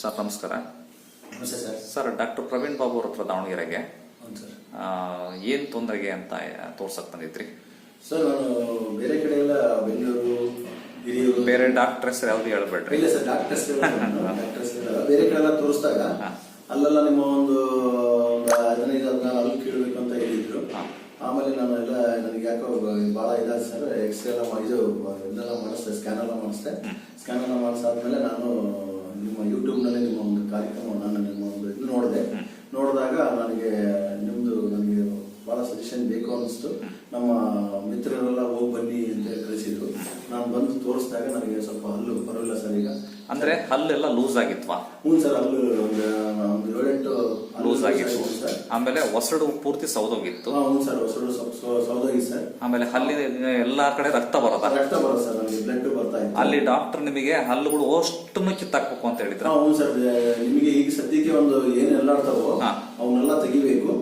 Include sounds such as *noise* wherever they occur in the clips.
Sir ನಮಸ್ಕಾರ. ನಮಸ್ತೆ sir. Sir doctor Praveen Babu ಅವ್ರ ಹತ್ರ ದಾವಣಗೆರೆಗೆ. ಹೌದು ಸರ್. ಏನ್ ತೊಂದರೆಗೆ ಅಂತ ತೋರ್ಸಕ್ ಬಂದಿದ್ರಿ? ಸರ್ ನಾನು ಬೇರೆ ಕಡೆ ಎಲ್ಲ ಬೆಂಗಳೂರು ಹಿರಿಯೂರು ಬೇರೆ ಡಾಕ್ಟರ್ ಹೆಸರು ಯಾವ್ದು ಹೇಳ್ಬೇಡ್ರಿ? ಇಲ್ಲ ಸರ್ ಡಾಕ್ಟರ್ಸ್ *laughs* ಡಾಕ್ಟರ್ಸ್ ಬೇರೆ ಕಡೆ ಎಲ್ಲ ತೋರಿಸಿದಾಗ ಹಾ. ಅಲ್ಲೆಲ್ಲ ನಿಮ್ಮ ಒಂದು ಒಂದು ಹದಿನೈದು ಹದಿನಾರು ಅಲ್ಲಿ ಕೀಳ್ಬೇಕು ಅಂತ ಹೇಳಿದ್ರು. ಆಮೇಲೆ ನಾನು ಎಲ್ಲ ನನಗೆ ಯಾಕೋ ಭಾಳ ಇದಾದ ಸರ್ ಎಕ್ಸ್ರೇ ಎಲ್ಲ ಇದು ಇದೆಲ್ಲ ಮಾಡಿಸ್ದೆ ಸ್ಕ್ಯಾನ್ ಎಲ್ಲ ಮಾಡಿಸ್ದೆ. ಸ್ಕ್ಯಾನ್ ಎಲ್ಲ ಮಾಡಿಸಾದ್ಮೇಲೆ ನಾನು ನಿಮ್ಮ ಯೂಟ್ಯೂಬ್ನಲ್ಲಿ ನಿಮ್ಮ ಒಂದು ಕಾರ್ಯಕ್ರಮ ನಾನು ನಿಮ್ಮ ಒಂದು ಇದು ನೋಡಿದೆ ನೋಡಿದಾಗ ನನಗೆ ನಿಮ್ಮದು ನನಗೆ ಭಾಳ ಸಜೆಷನ್ ಬೇಕು ಅನ್ನಿಸ್ತು. ನಮ್ಮ ಮಿತ್ರರೆಲ್ಲ ಹೋಗಿ ಬನ್ನಿ ಅಂತ ಕಳಿಸಿದ್ರು. ನಾನು ಬಂದು ತೋರಿಸಿದಾಗ ನನಗೆ ಸ್ವಲ್ಪ ಹಲ್ಲು ಬರೋಲ್ಲ ಸರ್ ಈಗ. ಅಂದ್ರೆ ಹಲ್ಲೆಲ್ಲ ಲೂಸ್ ಆಗಿತ್ವಾ? ಹ್ಞೂ ಸರ್ ಹಲ್ಲು ಒಂದು ಒಂದು ಏಳೆಂಟು ಲೂಸ್ ಆಗಿತ್ತು. ಸರ್. ಆಮೇಲೆ ಒಸಡು ಪೂರ್ತಿ ಸೌದೋಗಿತ್ತು. ಹಾಂ ಹ್ಞೂ ಸರ್ ಹೊಸಡು ಸೌದೋಗಿ ಸರ್. ಆಮೇಲೆ ಹಲ್ಲಿ ಎಲ್ಲ ಕಡೆ ರಕ್ತ ಬರೋದ? ರಕ್ತ ಬರೋದು ಸರ್ ನನಗೆ ಬ್ಲಡ್ ಬರ್ತಾ ಇತ್ತು. ಅಲ್ಲಿ ಡಾಕ್ಟರ್ ನಿಮಗೆ ಹಲ್ಲುಗಳು ಅಷ್ಟನ್ನು ಕಿತ್ತಾಕ್ಬೇಕು ಅಂತ ಹೇಳಿದ್ರು? ಹ್ಞೂ ಹೌದು ಸರ್ ನಿಮಗೆ ಈಗ ಸದ್ಯಕ್ಕೆ ಒಂದು ಏನೆಲ್ಲ ಇರ್ತಾವೋ. ಅವನ್ನೆಲ್ಲ ತೆಗಿಬೇಕು.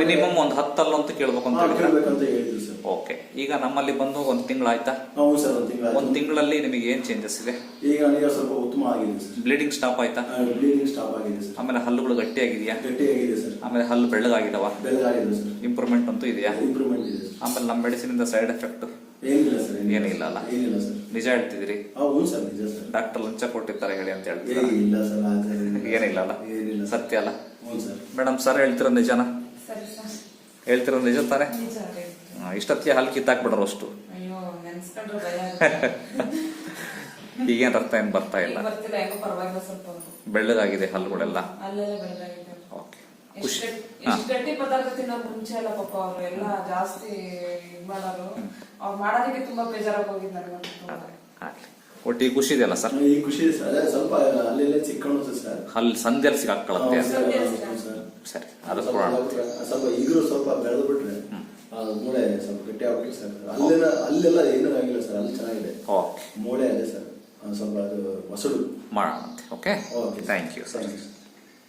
ಮಿನಿಮಮ್ ಒಂದ್ ಹತ್ತಲ್ಲ ಅಂತ ಕೇಳ್ಬೇಕು ಅಂತ ಹೇಳಿ ಕೇಳ್ಬೇಕಂತ ಹೇಳಿದ್ರು ಸರ್. ಓಕೆ ಈಗ ನಮ್ಮಲ್ಲಿ ಬಂದು ಒಂದ್ ತಿಂಗಳಾಯ್ತಾ? ಹೌದು ಸರ್ ಒಂದು ತಿಂಗಳ ಒಂದ್ ತಿಂಗಳಲ್ಲಿ ನಿಮಗೆ ಏನ್ ಚೇಂಜಸ್ ಇದೆ? ಈಗ ನನಗೆ ಸ್ವಲ್ಪ ಉತ್ತಮ ಆಗಿದೆ ಸರ್. ಬ್ಲೀಡಿಂಗ್ ಸ್ಟಾಪ್ ಆಯ್ತಾ? ಬ್ಲೀಡಿಂಗ್ ಸ್ಟಾಪ್ ಆಗಿದೆ ಸರ್. ಆಮೇಲೆ ಹಲ್ಲುಗಳು ಗಟ್ಟಿಯಾಗಿದೆಯಾ? ಗಟ್ಟಿಯಾಗಿದೆ ಸರ್. ಆಮೇಲೆ ಹಲ್ಲು ಬೆಳ್ಳಗಾಗಿದಾವ? ಬೆಳ್ಳಗಾಗಿದೆ ಸರ್. ಇಂಪ್ರೂವ್ಮೆಂಟ್ ಅಂತೂ ಇದೆಯಾ? ಇಂಪ್ರೂವ್ಮೆಂಟ್ ಇದೆ ಆಮೇಲೆ ನಮ್ಮ ಮೆಡಿಸಿನ್ ಇಂದ ಸೈಡ್ ಎಫೆಕ್ಟ್ ಏನಿಲ್ಲ ಸರ್ ಏನಿಲ್ಲ. ಅಲ್ಲ? ಏನಿಲ್ಲ ಸರ್. ನಿಜ ಹೇಳ್ತಿದ್ರಿ ಹಾ ಸರ್ ನಿಜ ಸರ್. ಡಾಕ್ಟರ್ ಲಂಚ ಕೊಟ್ಟಿರ್ತಾರೆ ಹೇಳಿ ಅಂತ ಹೇಳ್ತೀರಾ ಇಲ್ಲ ಸರ್ ಏನಿಲ್ಲ ಅಲ್ಲ? ಏನಿಲ್ಲ ಸತ್ಯ ಅಲ್ಲ? ಹ್ಞೂ ಸರ್. ಮೇಡಮ್ ಸರ್ ಹೇಳ್ತಿರೋ ನಿಜನ? ಹೇಳ್ತಿರೋ ನಿಜ ತಾನೆ? ನಿಜ ರೀ. ಆ, ಇಷ್ಟೊತ್ತಿಗೆ ಹಲ್ಲು ಕಿತ್ತಾಕ್ಬಿಡ್ರು ಅಷ್ಟು. *laughs* ಈಗೇನು ರಕ್ತ ಏನ್ ಬರ್ತಾ ಈಗ ಇಲ್ಲ ಬರ್ತಿಲ್ಲ ಹೆಂಗೋ ಪರವಾಗಿಲ್ಲ ಸ್ವಲ್ಪ ಬೆಳ್ಳಗಾಗಿದೆ ಹಲ್ಲುಗಳೆಲ್ಲ ಓಕೆ. ಖುಷಿ. ಗಟ್ಟಿ- ಪದಾರ್ಥ ತಿನ್ನೋದು ಮುಂಚೆ ಎಲ್ಲ ಪಾಪ ಅವರು ಎಲ್ಲ ಜಾಸ್ತಿ ಮಾಡೋರು. ಅವ್ರು ಮಾಡೋದಕ್ಕೆ ತುಂಬಾ ಬೇಜಾರಾಗಿ ಹೋಗಿದ್ ನನಗಂತೂ ತುಂಬಾ. ಆಗ್ಲಿ. ಒಟ್ಟಿಗೆ ಖುಷಿ ಇದೆಯಲ್ಲ ಸರ್? ಈ ಖುಷಿ ಸರ್. ಸ್ವಲ್ಪ ಅಲ್ಲೆಲ್ಲ ಚಿಕ್ಕಣುತ್ತೆ ಸರ್. ಹಲ್ಲು ಸಂಧ್ಯಲ್ ಸಿಗಾಕೊಳ್ಳುತ್ತೆ ಹೌದು ಅಂತ ಸರ್, ಅದು ಸ್ವಲ್ಪ ಕೊಡೋಣ ಸ್ವಲ್ಪ ಈಗಲೂ ಸ್ವಲ್ಪ ಬೆಳೆದು ಬಿಟ್ರೆ ಮೂಳೆ ಸ್ವಲ್ಪ ಗಟ್ಟಿ ಆಗ್ಬಿಟ್ಟು ಸರ್. ಅಲ್ಲೆಲ್ಲ ಅಲ್ಲೆಲ್ಲ ಏನೂ ಆಗಿಲ್ಲ ಸರ್ ಅಲ್ಲಿ ಚೆನ್ನಾಗಿದೆ. ಓಕೆ. ಮೂಳೆ ಅದೇ ಸರ್. ಸ್ವಲ್ಪ ಅದು ಹೊಸಡು ಮಾಡೋಣ okay? Okay thank you sir. Thank you.